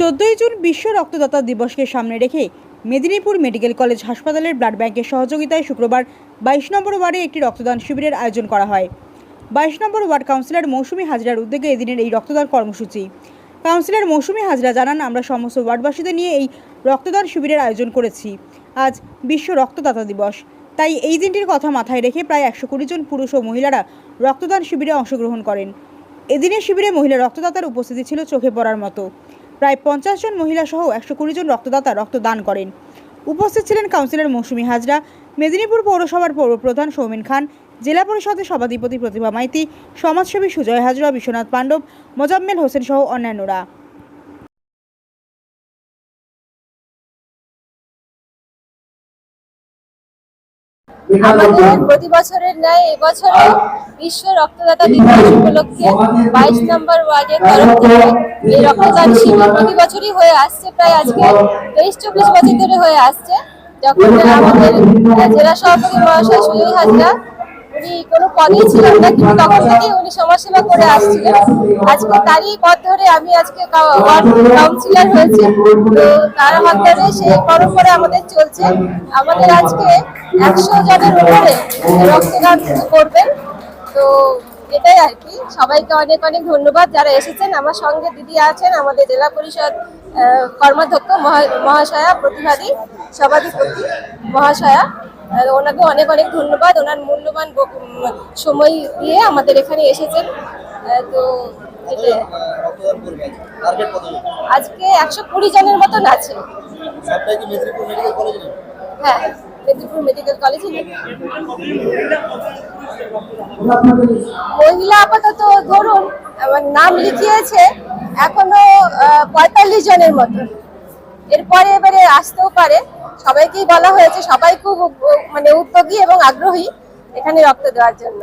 চোদ্দই জুন বিশ্ব রক্তদাতা দিবসকে সামনে রেখে মেদিনীপুর মেডিকেল কলেজ হাসপাতালের ব্লাড ব্যাংকের সহযোগিতায় শুক্রবার বাইশ নম্বর ওয়ার্ডে একটি রক্তদান শিবিরের আয়োজন করা হয়। বাইশ নম্বর ওয়ার্ড কাউন্সিলর মৌসুমী হাজরার উদ্যোগে এদিনের এই রক্তদান কর্মসূচি। কাউন্সিলর মৌসুমী হাজরা জানান, আমরা সমস্ত ওয়ার্ডবাসীদের নিয়ে এই রক্তদান শিবিরের আয়োজন করেছি। আজ বিশ্ব রক্তদাতা দিবস। তাই এই দিনটির কথা মাথায় রেখে প্রায় একশো কুড়ি জন পুরুষ ও মহিলারা রক্তদান শিবিরে অংশগ্রহণ করেন। এদিনের শিবিরে মহিলা রক্তদাতার উপস্থিতি ছিল চোখে পড়ার মতো। প্রায় পঞ্চাশ জন মহিলা সহ একশো কুড়ি জন রক্তদাতা রক্তদান করেন। উপস্থিত ছিলেন কাউন্সিলর মৌসুমী হাজরা, মেদিনীপুর পৌরসভার পৌরপ্রধান সৌমেন খান, জেলা পরিষদের সভাধিপতি প্রতিভা মাইতি, সমাজসেবী সুজয় হাজরা, বিশ্বনাথ পাণ্ডব, মোজাম্মেল হোসেন সহ অন্যান্যরা। আমাদের প্রতি বছরের ন্যায় এবছরও বিশ্ব রক্তদাতা দিবস উপলক্ষে বাইশ নম্বর ওয়ার্ডের তরফ থেকে এই রক্তদান শিবির প্রতি বছরই হয়ে আসছে প্রায় আজকে তেইশ চব্বিশ বছর ধরে হয়ে আসছে। যখন আমাদের জেলা সভাপতি মহাশয় সুজয় হাজরা উনি কোনো পদেই ছিলেন না, কিন্তু তখন থেকেই উনি করে আসছিলেন। আজকে তারই পথ ধরে আমি আজকে কাউন্সিলর হয়েছি। তো আমাদের চলছে। আমাদের আজকে একশো জনের উপরে তো এটাই আর কি। সবাইকে অনেক অনেক ধন্যবাদ। যারা এসেছেন, আমার সঙ্গে দিদি আছেন, আমাদের জেলা পরিষদ কর্মাধ্যক্ষ মহা- মহাশয়া প্রতিবাদী সভাধিপতি মহাশয়া। ওনাকে অনেক অনেক ধন্যবাদ। ওনার মূল্যবান সময় দিয়ে আমাদের এখানে এসেছেন। তো? আজকে একশো কুড়ি জনের মতন আছে। হ্যাঁ মেদিনীপুর মেডিকেল মহিলা আপাতত ধরুন, আমার নাম লিখিয়েছে, এখনও পঁয়তাল্লিশ জনের মতো এরপরে এবারে আসতেও পারে। সবাইকেই বলা হয়েছে সবাই খুব মানে উদ্যোগী এবং আগ্রহী এখানে রক্ত দেওয়ার জন্য।